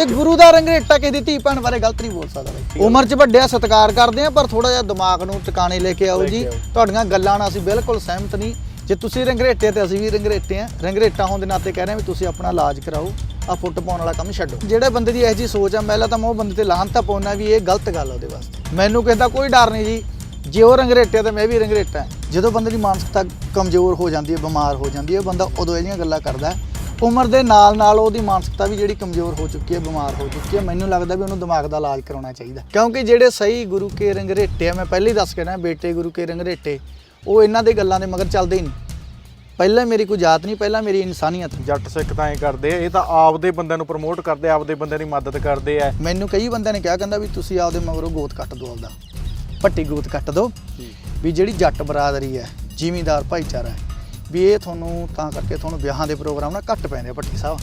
ਤੇ ਗੁਰੂ ਦਾ ਰੰਗਰੇਟਾ ਕਿਸੇ ਦੀ ਧੀ ਭੈਣ ਬਾਰੇ ਗਲਤ ਨਹੀਂ ਬੋਲ ਸਕਦਾ ਬਾਈ। ਉਮਰ 'ਚ ਵੱਡਿਆ ਸਤਿਕਾਰ ਕਰਦੇ ਆ ਪਰ ਥੋੜਾ ਜਿਹਾ ਦਿਮਾਗ ਨੂੰ ਟਿਕਾਣੇ ਲੈ ਕੇ ਆਓ ਜੀ। ਤੁਹਾਡੀਆਂ ਗੱਲਾਂ ਨਾਲ ਅਸੀਂ ਬਿਲਕੁਲ ਸਹਿਮਤ ਨਹੀਂ। ਜੇ ਤੁਸੀਂ ਰੰਗਰੇਟੇ ਤੇ ਅਸੀਂ ਵੀ ਰੰਗਰੇਟੇ ਆ। ਰੰਗਰੇਟਾ ਹੋਣ ਦੇ ਨਾਤੇ ਕਹਿ ਰਹੇ ਵੀ ਤੁਸੀਂ ਆਪਣਾ ਇਲਾਜ ਕਰਾਓ ਆ ਫੁੱਟ ਪਾਉਣ ਵਾਲਾ ਕੰਮ ਛੱਡੋ। ਜਿਹੜੇ ਬੰਦੇ ਦੀ ਇਹੋ ਜੀ ਸੋਚ ਆ ਪਹਿਲਾਂ ਤਾਂ ਮੈਂ ਉਹ ਬੰਦੇ ਤੇ ਲਾਹਨਤਾ ਪਾਉਣਾ ਵੀ ਇਹ ਗਲਤ ਗੱਲ ਆ ਉਹਦੇ ਵਾਸਤੇ। ਮੈਨੂੰ ਕਹਿੰਦਾ ਕੋਈ ਡਰ ਨਹੀਂ ਜੀ। ਜੇ ਉਹ ਰੰਗਰੇਟੇ ਤੇ ਮੈਂ ਵੀ ਰੰਗਰੇਟਾ ਜਦੋਂ ਬੰਦੇ ਦੀ ਮਾਨਸਿਕਤਾ ਕਮਜ਼ੋਰ ਹੋ ਜਾਂਦੀ ਹੈ ਬਿਮਾਰ ਹੋ ਜਾਂਦੀ ਹੈ ਬੰਦਾ ਉਦੋਂ ਇਹ ਜਿਹੀਆਂ ਗੱਲਾਂ ਕਰਦਾ। ਉਮਰ ਦੇ ਨਾਲ ਨਾਲ ਉਹਦੀ ਮਾਨਸਿਕਤਾ ਵੀ ਜਿਹੜੀ ਕਮਜ਼ੋਰ ਹੋ ਚੁੱਕੀ ਹੈ ਬਿਮਾਰ ਹੋ ਚੁੱਕੀ ਹੈ ਮੈਨੂੰ ਲੱਗਦਾ ਵੀ ਉਹਨੂੰ ਦਿਮਾਗ ਦਾ ਇਲਾਜ ਕਰਾਉਣਾ ਚਾਹੀਦਾ। ਕਿਉਂਕਿ ਜਿਹੜੇ ਸਹੀ ਗੁਰੂ ਕੇ ਰੰਗਰੇਟੇ ਆ ਮੈਂ ਪਹਿਲੇ ਹੀ ਦੱਸ ਕੇ ਨਾ ਬੇਟੇ ਗੁਰੂ ਕੇ ਰੰਗਰੇਟੇ ਉਹ ਇਹਨਾਂ ਦੇ ਗੱਲਾਂ ਦੇ ਮਗਰ ਚੱਲਦੇ ਹੀ ਨਹੀਂ। ਪਹਿਲਾਂ ਮੇਰੀ ਕੋਈ ਜਾਤ ਨਹੀਂ ਪਹਿਲਾਂ ਮੇਰੀ ਇਨਸਾਨੀਅਤ ਜੱਟ ਸਿੱਖ ਤਾਂ ਐ ਕਰਦੇ ਆ ਇਹ ਤਾਂ ਆਪਦੇ ਬੰਦਿਆਂ ਨੂੰ ਪ੍ਰਮੋਟ ਕਰਦੇ ਆਪਦੇ ਬੰਦਿਆਂ ਦੀ ਮਦਦ ਕਰਦੇ ਆ। ਮੈਨੂੰ ਕਈ ਬੰਦਿਆਂ ਨੇ ਕਿਹਾ ਕਹਿੰਦਾ ਵੀ ਤੁਸੀਂ ਆਪਦੇ ਮਗਰੋਂ ਗੋਤ ਕੱਟ ਦਿਓ ਆਪਦਾ। ਪੱਟੀ ਗੋਤ ਕੱਟ ਦਿਓ। ਵੀ ਜਿਹੜੀ ਜੱਟ ਬਰਾਦਰੀ ਹੈ ਜ਼ਿਮੀਂਦਾਰ ਭਾਈਚਾਰਾ ਹੈ ਵੀ ਇਹ ਤੁਹਾਨੂੰ ਤਾਂ ਕਰਕੇ ਤੁਹਾਨੂੰ ਵਿਆਹਾਂ ਦੇ ਪ੍ਰੋਗਰਾਮ ਨਾ ਘੱਟ ਪੈਂਦੇ ਆ ਭੱਟੀ ਸਾਹਿਬ।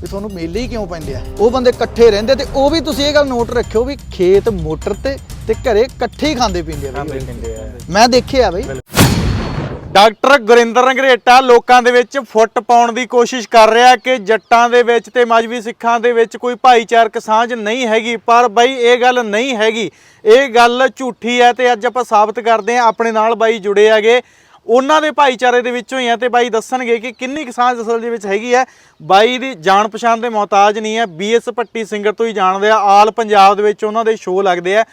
ਵੀ ਤੁਹਾਨੂੰ ਮੇਲੇ ਹੀ ਕਿਉਂ ਪੈਂਦੇ ਆ? ਉਹ ਬੰਦੇ ਇਕੱਠੇ ਰਹਿੰਦੇ ਤੇ ਉਹ ਵੀ ਤੁਸੀਂ ਇਹ ਗੱਲ ਨੋਟ ਰੱਖਿਓ ਵੀ ਖੇਤ ਮੋਟਰ ਤੇ ਤੇ ਘਰੇ ਇਕੱਠੇ ਹੀ ਖਾਂਦੇ ਪੀਂਦੇ ਆ ਬਈ। ਮੈਂ ਦੇਖਿਆ ਬਈ। ਡਾਕਟਰ ਗੁਰਿੰਦਰ ਰੰਗਰੇਟਾ ਲੋਕਾਂ ਦੇ ਵਿੱਚ ਫੁੱਟ ਪਾਉਣ ਦੀ ਕੋਸ਼ਿਸ਼ ਕਰ ਰਿਹਾ ਕਿ ਜੱਟਾਂ ਦੇ ਵਿੱਚ ਤੇ ਮਜਬੀ ਸਿੱਖਾਂ ਦੇ ਵਿੱਚ ਕੋਈ ਭਾਈਚਾਰਕ ਸਾਂਝ ਨਹੀਂ ਹੈਗੀ ਪਰ ਬਾਈ ਇਹ ਗੱਲ ਨਹੀਂ ਹੈਗੀ। ਇਹ ਗੱਲ ਝੂਠੀ ਹੈ ਤੇ ਅੱਜ ਆਪਾਂ ਸਾਬਤ ਕਰਦੇ ਹਾਂ ਆਪਣੇ ਨਾਲ ਬਾਈ ਜੁੜੇ ਹੈਗੇ ਉਹਨਾਂ ਦੇ ਭਾਈਚਾਰੇ ਦੇ ਵਿੱਚੋਂ ਹੀ ਆ ਤੇ ਬਾਈ ਦੱਸਣਗੇ ਕਿ ਕਿੰਨੀ ਕੁ ਸਾਂਝ ਅਸਲ ਦੇ ਵਿੱਚ ਹੈਗੀ ਹੈ ਬਾਈ ਦੀ ਜਾਣ ਪਛਾਣ ਦੇ ਮੁਹਤਾਜ ਨਹੀਂ ਹੈ ਬੀਐਸ ਪੱਟੀ ਸਿੰਗਰ ਤੋਂ ਹੀ ਜਾਣਦੇ ਆ। ਆਲ ਪੰਜਾਬ ਦੇ ਵਿੱਚ ਉਹਨਾਂ ਦੇ ਸ਼ੋਅ ਲੱਗਦੇ ਆ।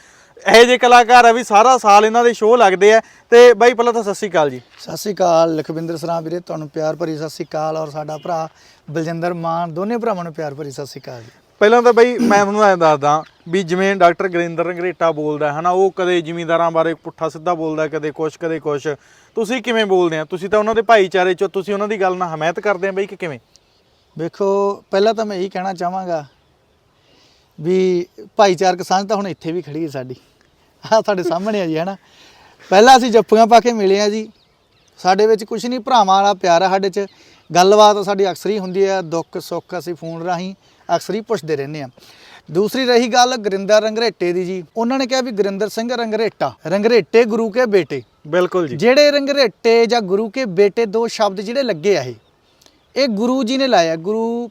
ਇਹੋ ਜਿਹੇ ਕਲਾਕਾਰ ਆ ਵੀ ਸਾਰਾ ਸਾਲ ਇਹਨਾਂ ਦੇ ਸ਼ੋਅ ਲੱਗਦੇ ਆ। ਤੇ ਬਾਈ ਪਹਿਲਾਂ ਤਾਂ ਸਤਿ ਸ਼੍ਰੀ ਅਕਾਲ ਜੀ। ਸਤਿ ਸ਼੍ਰੀ ਅਕਾਲ ਲਖਵਿੰਦਰ ਸਰਾਂ ਵੀਰੇ, ਤੁਹਾਨੂੰ ਪਿਆਰ ਭਰੀ ਸਤਿ ਸ਼੍ਰੀ ਅਕਾਲ। ਔਰ ਸਾਡਾ ਭਰਾ ਬਲਜਿੰਦਰ ਮਾਨ, ਦੋਨੇ ਭਰਾਵਾਂ ਨੂੰ ਪਿਆਰ ਭਰੀ ਸਤਿ ਸ਼੍ਰੀ ਅਕਾਲ ਜੀ। ਪਹਿਲਾਂ ਤਾਂ ਬਈ ਮੈਂ ਤੁਹਾਨੂੰ ਐਂ ਦੱਸਦਾ ਵੀ ਜਿਵੇਂ ਡਾਕਟਰ ਗਰਿੰਦਰ ਰੰਗਰੇਟਾ ਬੋਲਦਾ ਹੈ ਹਨਾ ਉਹ ਕਦੇ ਜ਼ਿਮੀਂਦਾਰਾਂ ਬਾਰੇ ਪੁੱਠਾ ਸਿੱਧਾ ਬੋਲਦਾ ਕਦੇ ਕੁਛ ਕਦੇ ਕੁਛ। ਤੁਸੀਂ ਕਿਵੇਂ ਬੋਲਦੇ ਆ? ਤੁਸੀਂ ਤਾਂ ਉਹਨਾਂ ਦੇ ਭਾਈਚਾਰੇ ਚੋਂ ਤੁਸੀਂ ਉਹਨਾਂ ਦੀ ਗੱਲ ਨਾਲ ਹਮਾਇਤ ਕਰਦੇ ਆ ਬਈ ਕਿ ਕਿਵੇਂ? ਵੇਖੋ, ਪਹਿਲਾਂ ਤਾਂ ਮੈਂ ਇਹੀ ਕਹਿਣਾ ਚਾਹਾਂਗਾ ਵੀ ਭਾਈਚਾਰਕ ਸਾਂਝ ਤਾਂ ਹੁਣ ਇੱਥੇ ਵੀ ਖੜੀ ਹੈ ਸਾਡੀ। ਆਹ ਤੁਹਾਡੇ ਸਾਹਮਣੇ ਆ ਜੀ ਹੈਨਾ ਪਹਿਲਾਂ ਅਸੀਂ ਜੱਫੀਆਂ ਪਾ ਕੇ ਮਿਲੇ ਆ ਜੀ। ਸਾਡੇ ਵਿੱਚ ਕੁਝ ਨਹੀਂ, ਭਰਾਵਾਂ ਵਾਲਾ ਪਿਆਰ ਆ ਸਾਡੇ 'ਚ। ਗੱਲਬਾਤ ਸਾਡੀ ਅਕਸਰ ਹੀ ਹੁੰਦੀ ਹੈ ਦੁੱਖ ਸੁੱਖ ਅਸੀਂ ਫੋਨ ਰਾਹੀਂ ਅਕਸਰ ਹੀ ਪੁੱਛਦੇ ਰਹਿੰਦੇ ਆ। ਦੂਸਰੀ ਰਹੀ ਗੱਲ ਗੁਰਿੰਦਰ ਰੰਗਰੇਟੇ ਦੀ ਜੀ। ਉਹਨਾਂ ਨੇ ਕਿਹਾ ਵੀ ਗੁਰਿੰਦਰ ਸਿੰਘ ਰੰਗਰੇਟਾ ਰੰਗਰੇਟੇ ਗੁਰੂ ਕੇ ਬੇਟੇ। ਬਿਲਕੁਲ ਜੀ। ਜਿਹੜੇ ਰੰਗਰੇਟੇ ਜਾਂ ਗੁਰੂ ਕੇ ਬੇਟੇ ਦੋ ਸ਼ਬਦ ਜਿਹੜੇ ਲੱਗੇ ਆ ਇਹ ਇਹ ਗੁਰੂ ਜੀ ਨੇ ਲਾਇਆ ਗੁਰੂ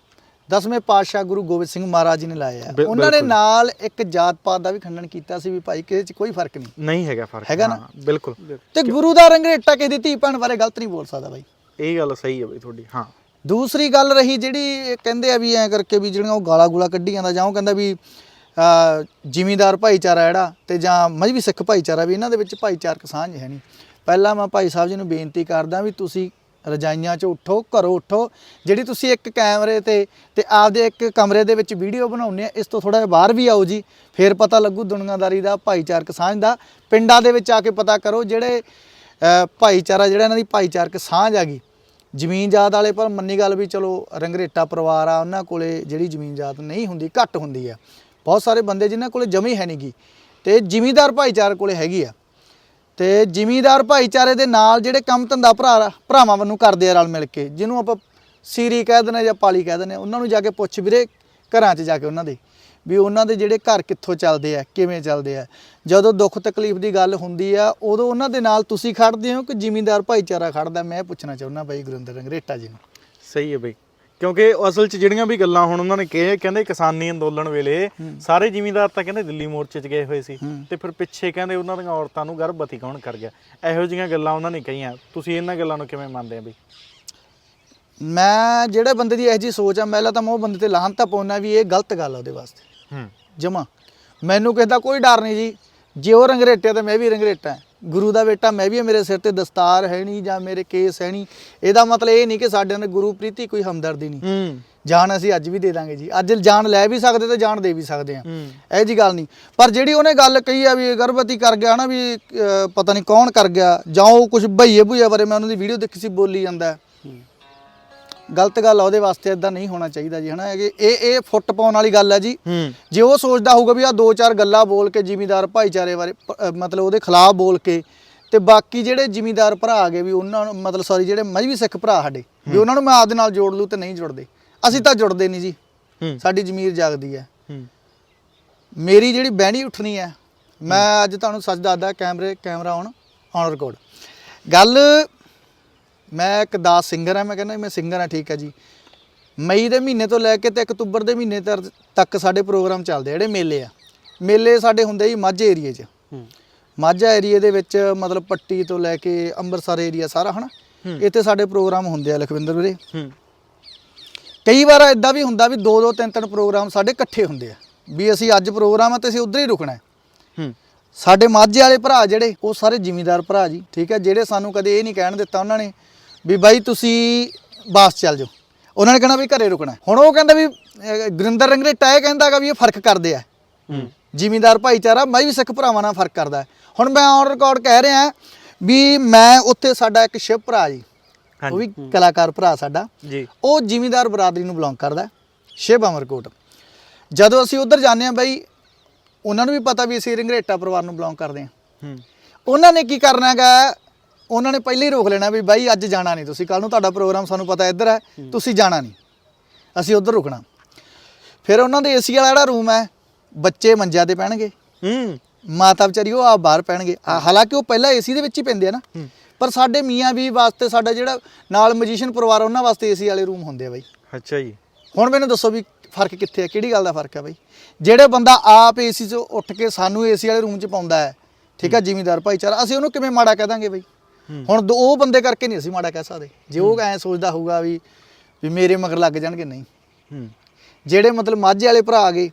ਦਸਵੇਂ ਪਾਤਸ਼ਾਹ ਗੁਰੂ ਗੋਬਿੰਦ ਸਿੰਘ ਮਹਾਰਾਜ ਜੀ ਨੇ ਲਾਇਆ ਉਹਨਾਂ ਨੇ। ਨਾਲ ਇੱਕ ਜਾਤ ਪਾਤ ਦਾ ਵੀ ਖੰਡਨ ਕੀਤਾ ਸੀ ਵੀ ਭਾਈ ਕਿਸੇ 'ਚ ਕੋਈ ਫ਼ਰਕ ਨਹੀਂ। ਨਹੀਂ ਹੈਗਾ ਫ਼ਰਕ। ਹੈਗਾ ਨਾ? ਬਿਲਕੁਲ। ਤੇ ਗੁਰੂ ਦਾ ਰੰਗਰੇਟਾ ਕਿਸੇ ਦੀ ਧੀ ਭੈਣ ਬਾਰੇ ਗਲਤ ਨਹੀਂ ਬੋਲ ਸਕਦਾ ਬਾਈ। ਇਹ ਗੱਲ ਸਹੀ ਹੈ ਬਈ ਤੁਹਾਡੀ ਹਾਂ। ਦੂਸਰੀ ਗੱਲ ਰਹੀ ਜਿਹੜੀ ਕਹਿੰਦੇ ਆ ਵੀ ਐਂ ਕਰਕੇ ਵੀ ਜਿਹੜੀਆਂ ਉਹ ਗਾਲਾ ਗੂਲਾ ਕੱਢੀ ਜਾਂਦਾ ਜਾਂ ਉਹ ਕਹਿੰਦਾ ਵੀ ਅਹ, ਜ਼ਿਮੀਂਦਾਰ ਭਾਈਚਾਰਾ ਜਿਹੜਾ ਤੇ ਜਾਂ ਮਜਬੀ ਸਿੱਖ ਭਾਈਚਾਰਾ ਵੀ ਇਹਨਾਂ ਦੇ ਵਿੱਚ ਭਾਈਚਾਰਕ ਸਾਂਝ ਹੈ ਨਹੀਂ। ਪਹਿਲਾਂ ਮੈਂ ਭਾਈ ਸਾਹਿਬ ਜੀ ਨੂੰ ਬੇਨਤੀ ਕਰਦਾ ਵੀ ਤੁਸੀਂ ਰਜਾਈਆਂ 'ਚ ਉੱਠੋ ਘਰੋਂ ਉੱਠੋ। ਜਿਹੜੀ ਤੁਸੀਂ ਇੱਕ ਕੈਮਰੇ ਤੇ ਤੇ ਆਪਦੇ ਇੱਕ ਕਮਰੇ ਦੇ ਵਿੱਚ ਵੀਡੀਓ ਬਣਾਉਂਦੇ ਆ ਇਸ ਤੋਂ ਥੋੜਾ ਜਿਹਾ ਬਾਹਰ ਵੀ ਆਓ ਜੀ। ਫੇਰ ਪਤਾ ਲੱਗੂ ਦੁਨੀਆਦਾਰੀ ਦਾ ਭਾਈਚਾਰਕ ਸਾਂਝ ਦਾ। ਪਿੰਡਾਂ ਦੇ ਵਿੱਚ ਆ ਕੇ ਪਤਾ ਕਰੋ ਜਿਹੜੇ ਭਾਈਚਾਰਾ ਜਿਹੜਾ ਇਹਨਾਂ ਦੀ ਭਾਈਚਾਰਕ ਸਾਂਝ ਆ ਗਈ। ਜ਼ਮੀਨ ਜਾਤ ਵਾਲੇ ਪਰ ਮੰਨੀ ਗੱਲ ਵੀ ਚਲੋ ਰੰਗਰੇਟਾ ਪਰਿਵਾਰ ਆ ਉਹਨਾਂ ਕੋਲੇ ਜਿਹੜੀ ਜ਼ਮੀਨ ਜਾਤ ਨਹੀਂ ਹੁੰਦੀ ਘੱਟ ਹੁੰਦੀ ਆ। ਬਹੁਤ ਸਾਰੇ ਬੰਦੇ ਜਿਨ੍ਹਾਂ ਕੋਲੇ ਜਮੀ ਹੈ ਨਹੀਂਗੀ ਤੇ ਜ਼ਿਮੀਂਦਾਰ ਭਾਈਚਾਰੇ ਕੋਲੇ ਹੈਗੀ ਆ। ਤੇ ਜ਼ਿਮੀਂਦਾਰ ਭਾਈਚਾਰੇ ਦੇ ਨਾਲ ਜਿਹੜੇ ਕੰਮ ਧੰਦਾ ਭਰਾ ਭਰਾਵਾਂ ਵੱਲੋਂ ਕਰਦੇ ਆ ਰਲ ਮਿਲ ਕੇ ਜਿਹਨੂੰ ਆਪਾਂ ਸੀਰੀ ਕਹਿ ਦਿੰਦੇ ਜਾਂ ਪਾਲੀ ਕਹਿ ਦਿੰਦੇ ਆ, ਉਹਨਾਂ ਨੂੰ ਜਾ ਕੇ ਪੁੱਛ ਵੀਰੇ ਘਰਾਂ 'ਚ ਜਾ ਕੇ ਉਹਨਾਂ ਦੇ। ਵੀ ਉਹਨਾਂ ਦੇ ਜਿਹੜੇ ਘਰ ਕਿੱਥੋਂ ਚੱਲਦੇ ਆ ਕਿਵੇਂ ਚੱਲਦੇ ਆ। ਜਦੋਂ ਦੁੱਖ ਤਕਲੀਫ ਦੀ ਗੱਲ ਹੁੰਦੀ ਆ ਉਦੋਂ ਉਹਨਾਂ ਦੇ ਨਾਲ ਤੁਸੀਂ ਖੜਦੇ ਹੋ ਕਿ ਜ਼ਿਮੀਂਦਾਰ ਭਾਈਚਾਰਾ ਖੜਦਾ ਮੈਂ ਪੁੱਛਣਾ ਚਾਹੁੰਦਾ ਬਾਈ ਗੁਰਿੰਦਰ ਰੰਗਰੇਟਾ ਜੀ ਨੂੰ। ਸਹੀ ਹੈ ਬਈ। ਕਿਉਂਕਿ ਅਸਲ 'ਚ ਜਿਹੜੀਆਂ ਵੀ ਗੱਲਾਂ ਹੁਣ ਉਹਨਾਂ ਨੇ ਕਹੇ ਕਹਿੰਦੇ ਕਿਸਾਨੀ ਅੰਦੋਲਨ ਵੇਲੇ ਸਾਰੇ ਜ਼ਿਮੀਂਦਾਰ ਤਾਂ ਕਹਿੰਦੇ ਦਿੱਲੀ ਮੋਰਚੇ 'ਚ ਗਏ ਹੋਏ ਸੀ। ਤੇ ਫਿਰ ਪਿੱਛੇ ਕਹਿੰਦੇ ਉਹਨਾਂ ਦੀਆਂ ਔਰਤਾਂ ਨੂੰ ਗਰਭਵਤੀ ਕੌਣ ਕਰ ਗਿਆ? ਇਹੋ ਜਿਹੀਆਂ ਗੱਲਾਂ ਉਹਨਾਂ ਨੇ ਕਹੀਆਂ। ਤੁਸੀਂ ਇਹਨਾਂ ਗੱਲਾਂ ਨੂੰ ਕਿਵੇਂ ਮੰਨਦੇ ਆ ਬਈ? ਮੈਂ ਜਿਹੜੇ ਬੰਦੇ ਦੀ ਇਹੋ ਜੀ ਸੋਚ ਆ ਪਹਿਲਾਂ ਤਾਂ ਮੈਂ ਉਹ ਬੰਦੇ ਤੇ ਲਾਹਨਤਾ ਪਾਉਣਾ ਵੀ ਇਹ ਗਲਤ ਗੱਲ ਆ ਉਹਦੇ ਵਾਸਤੇ। ਹੂੰ ਜਮਾ। ਮੈਨੂੰ ਕਿਸੇ ਦਾ ਕੋਈ ਡਰ ਨਹੀਂ ਜੀ। ਜੇ ਉਹ ਰੰਗਰੇਟੇ ਤੇ ਮੈਂ ਵੀ ਰੰਗਰੇਟਾ। ਗੁਰੂ ਦਾ ਬੇਟਾ ਮੈਂ ਵੀ ਮੇਰੇ ਸਿਰ ਤੇ ਦਸਤਾਰ ਹੈ ਨਹੀਂ ਜਾਂ ਮੇਰੇ ਕੇਸ ਹੈ ਨਹੀਂ। ਇਹਦਾ ਮਤਲਬ ਇਹ ਨਹੀਂ ਕਿ ਸਾਡੇ ਨਾਲ ਗੁਰੂ ਪ੍ਰੀਤੀ ਕੋਈ ਹਮਦਰਦੀ ਨਹੀਂ। ਹੂੰ। ਜਾਨ ਅਸੀਂ ਅੱਜ ਵੀ ਦੇ ਦਾਂਗੇ ਜੀ। ਅੱਜ ਜਾਨ ਲੈ ਵੀ ਸਕਦੇ ਤੇ ਜਾਨ ਦੇ ਵੀ ਸਕਦੇ ਆ। ਇਹ ਜੀ ਗੱਲ ਨਹੀਂ। ਪਰ ਜਿਹੜੀ ਉਹਨੇ ਗੱਲ ਕਹੀ ਆ ਵੀ ਗਰਭਵਤੀ ਕਰ ਗਿਆ ਨਾ ਵੀ ਪਤਾ ਨਹੀਂ ਕੌਣ ਕਰ ਗਿਆ। ਜਾਂ ਉਹ ਕੁਝ ਭਈਏ ਭੁਈਏ ਬਾਰੇ ਮੈਂ ਉਹਨਾਂ ਦੀ ਵੀਡੀਓ ਦੇਖੀ ਸੀ ਬੋਲੀ ਜਾਂਦਾ। ਹੈ। ਗਲਤ ਗੱਲ ਆ ਉਹਦੇ ਵਾਸਤੇ ਇਦਾਂ ਨਹੀਂ ਹੋਣਾ ਚਾਹੀਦਾ ਜੀ ਹਨਾ? ਇਹ ਇਹ ਇਹ ਫੁੱਟ ਪਾਉਣ ਵਾਲੀ ਗੱਲ ਹੈ ਜੀ। ਜੇ ਉਹ ਸੋਚਦਾ ਹੋਊਗਾ ਵੀ ਆ ਦੋ ਚਾਰ ਗੱਲਾਂ ਬੋਲ ਕੇ ਜ਼ਿਮੀਂਦਾਰ ਭਾਈਚਾਰੇ ਬਾਰੇ ਮਤਲਬ ਉਹਦੇ ਖਿਲਾਫ ਬੋਲ ਕੇ ਤੇ ਬਾਕੀ ਜਿਹੜੇ ਜ਼ਿਮੀਂਦਾਰ ਭਰਾ ਆ ਗਏ ਵੀ ਉਹਨਾਂ ਨੂੰ ਮਤਲਬ ਸੌਰੀ ਜਿਹੜੇ ਮਜਬੀ ਸਿੱਖ ਭਰਾ ਸਾਡੇ ਵੀ ਉਹਨਾਂ ਨੂੰ ਮੈਂ ਆਪਦੇ ਨਾਲ ਜੋੜ ਲੂ ਤੇ ਨਹੀਂ ਜੁੜਦੇ। ਅਸੀਂ ਤਾਂ ਜੁੜਦੇ ਨਹੀਂ ਜੀ। ਸਾਡੀ ਜ਼ਮੀਰ ਜਾਗਦੀ ਹੈ। ਹੂੰ। ਮੇਰੀ ਜਿਹੜੀ ਬਹਿਣੀ ਉੱਠਣੀ ਹੈ ਮੈਂ ਅੱਜ ਤੁਹਾਨੂੰ ਸੱਚ ਦੱਸਦਾ ਕੈਮਰੇ ਕੈਮਰਾ ਔਨ ਔਨ ਰਿਕਾਰਡ ਗੱਲ ਮੈਂ ਇੱਕ ਦਾਸ ਸਿੰਗਰ ਹਾਂ ਮੈਂ ਕਹਿੰਦਾ ਮੈਂ ਸਿੰਗਰ ਹਾਂ ਠੀਕ ਹੈ ਜੀ। ਮਈ ਦੇ ਮਹੀਨੇ ਤੋਂ ਲੈ ਕੇ ਤੇ ਅਕਤੂਬਰ ਦੇ ਮਹੀਨੇ ਤੱਕ ਸਾਡੇ ਪ੍ਰੋਗਰਾਮ ਚੱਲਦੇ ਜਿਹੜੇ ਮੇਲੇ ਆ। ਮੇਲੇ ਸਾਡੇ ਹੁੰਦੇ ਜੀ ਮਾਝੇ ਏਰੀਏ 'ਚ। ਮਾਝਾ ਏਰੀਏ ਦੇ ਵਿੱਚ ਮਤਲਬ ਪੱਟੀ ਤੋਂ ਲੈ ਕੇ ਅੰਮ੍ਰਿਤਸਰ ਏਰੀਆ ਸਾਰਾ ਹਨਾ। ਇੱਥੇ ਸਾਡੇ ਪ੍ਰੋਗਰਾਮ ਹੁੰਦੇ ਆ ਲਖਵਿੰਦਰ ਵੀਰੇ। ਕਈ ਵਾਰ ਇਦਾਂ ਵੀ ਹੁੰਦਾ ਵੀ ਦੋ ਦੋ ਤਿੰਨ ਤਿੰਨ ਪ੍ਰੋਗਰਾਮ ਸਾਡੇ ਇਕੱਠੇ ਹੁੰਦੇ ਆ ਵੀ ਅਸੀਂ ਅੱਜ ਪ੍ਰੋਗਰਾਮ ਆ ਤੇ ਅਸੀਂ ਉਧਰ ਹੀ ਰੁਕਣਾ। ਹੂੰ। ਸਾਡੇ ਮਾਝੇ ਵਾਲੇ ਭਰਾ ਜਿਹੜੇ ਉਹ ਸਾਰੇ ਜ਼ਿਮੀਂਦਾਰ ਭਰਾ ਜੀ ਠੀਕ ਹੈ ਜਿਹੜੇ ਸਾਨੂੰ ਕਦੇ ਇਹ ਨਹੀਂ ਕਹਿਣ ਦਿੱਤਾ ਉਹਨਾਂ ਨੇ ਵੀ ਬਾਈ ਤੁਸੀਂ ਬਾਸ ਚੱਲ ਜਾਓ। ਉਹਨਾਂ ਨੇ ਕਹਿਣਾ ਵੀ ਘਰੇ ਰੁਕਣਾ। ਹੁਣ ਉਹ ਕਹਿੰਦਾ ਵੀ ਅਹ, ਗੁਰਿੰਦਰ ਰੰਗਰੇਟਾ ਇਹ ਕਹਿੰਦਾਗਾ ਵੀ ਇਹ ਫ਼ਰਕ ਕਰਦੇ ਆ। ਹੂੰ। ਜ਼ਿਮੀਂਦਾਰ ਭਾਈਚਾਰਾ ਮੈਂ ਵੀ ਸਿੱਖ ਭਰਾਵਾਂ ਨਾਲ ਫ਼ਰਕ ਕਰਦਾ ਹੈ। ਹੁਣ ਮੈਂ ਔਨ ਰਿਕਾਰਡ ਕਹਿ ਰਿਹਾ ਵੀ ਮੈਂ ਉੱਥੇ ਸਾਡਾ ਇੱਕ ਸ਼ਿਵ ਭਰਾ ਜੀ ਉਹ ਵੀ ਕਲਾਕਾਰ ਭਰਾ ਸਾਡਾ। ਜੀ। ਉਹ ਜ਼ਿਮੀਂਦਾਰ ਬਰਾਦਰੀ ਨੂੰ ਬਿਲੋਂਗ ਕਰਦਾ ਹੈ, ਸ਼ਿਵ ਅਮਰਕੋਟ। ਜਦੋਂ ਅਸੀਂ ਉੱਧਰ ਜਾਂਦੇ ਹਾਂ ਬਾਈ ਉਹਨਾਂ ਨੂੰ ਵੀ ਪਤਾ ਵੀ ਅਸੀਂ ਰੰਗਰੇਟਾ ਪਰਿਵਾਰ ਨੂੰ ਬਿਲੋਂਗ ਕਰਦੇ ਹਾਂ। ਹੂੰ। ਉਹਨਾਂ ਨੇ ਕੀ ਕਰਨਾ ਹੈਗਾ ਉਹਨਾਂ ਨੇ ਪਹਿਲੇ ਹੀ ਰੋਕ ਲੈਣਾ ਵੀ ਬਾਈ ਅੱਜ ਜਾਣਾ ਨਹੀਂ ਤੁਸੀਂ ਕੱਲ ਨੂੰ ਤੁਹਾਡਾ ਪ੍ਰੋਗਰਾਮ ਸਾਨੂੰ ਪਤਾ ਇੱਧਰ ਹੈ ਤੁਸੀਂ ਜਾਣਾ ਨਹੀਂ। ਅਸੀਂ ਉੱਧਰ ਰੁਕਣਾ। ਫਿਰ ਉਹਨਾਂ ਦੇ ਏਸੀ ਵਾਲਾ ਜਿਹੜਾ ਰੂਮ ਹੈ ਬੱਚੇ ਮੰਜਿਆਂ ਤੇ ਪੈਣਗੇ। ਹੂੰ। ਮਾਤਾ ਵਿਚਾਰੀ ਉਹ ਆ ਬਾਹਰ ਪੈਣਗੇ। ਆ, ਹਾਲਾਂਕਿ ਉਹ ਪਹਿਲਾਂ ਏਸੀ ਦੇ ਵਿੱਚ ਹੀ ਪੈਂਦੇ ਆ ਨਾ। ਪਰ ਸਾਡੇ ਮੀਆਂ ਵੀ ਵਾਸਤੇ ਸਾਡਾ ਜਿਹੜਾ ਨਾਲ ਮਜੀਸ਼ੀਅਨ ਪਰਿਵਾਰ ਆ, ਉਹਨਾਂ ਵਾਸਤੇ ਏਸੀ ਵਾਲੇ ਰੂਮ ਹੁੰਦੇ ਆ ਬਾਈ। ਅੱਛਾ ਜੀ। ਹੁਣ ਮੈਨੂੰ ਦੱਸੋ ਵੀ ਫ਼ਰਕ ਕਿੱਥੇ ਹੈ ਕਿਹੜੀ ਗੱਲ ਦਾ ਫ਼ਰਕ ਹੈ ਬਾਈ? ਜਿਹੜੇ ਬੰਦਾ ਆਪ ਏਸੀ 'ਚੋਂ ਉੱਠ ਕੇ ਸਾਨੂੰ ਏਸੀ ਵਾਲੇ ਰੂਮ 'ਚ ਪਾਉਂਦਾ ਹੈ ਠੀਕ ਹੈ। ਜ਼ਿਮੀਂਦਾਰ ਭਾਈਚਾਰਾ ਅਸੀਂ ਉਹਨੂੰ ਕਿਵੇਂ ਮਾੜਾ ਕਹਿ ਦਾਂਗੇ ਬਾਈ। ਹੁਣ ਦੋ- ਉਹ ਬੰਦੇ ਕਰਕੇ ਨਹੀਂ ਅਸੀਂ ਮਾੜਾ ਕਹਿ ਸਕਦੇ। ਜੇ ਉਹ ਐਂ ਸੋਚਦਾ ਹੋਊਗਾ ਵੀ ਵੀ ਮੇਰੇ ਮਗਰ ਲੱਗ ਜਾਣਗੇ ਨਹੀਂ। ਹੂੰ। ਜਿਹੜੇ ਮਤਲਬ ਮਾਝੇ ਵਾਲੇ ਭਰਾ ਆ ਗਏ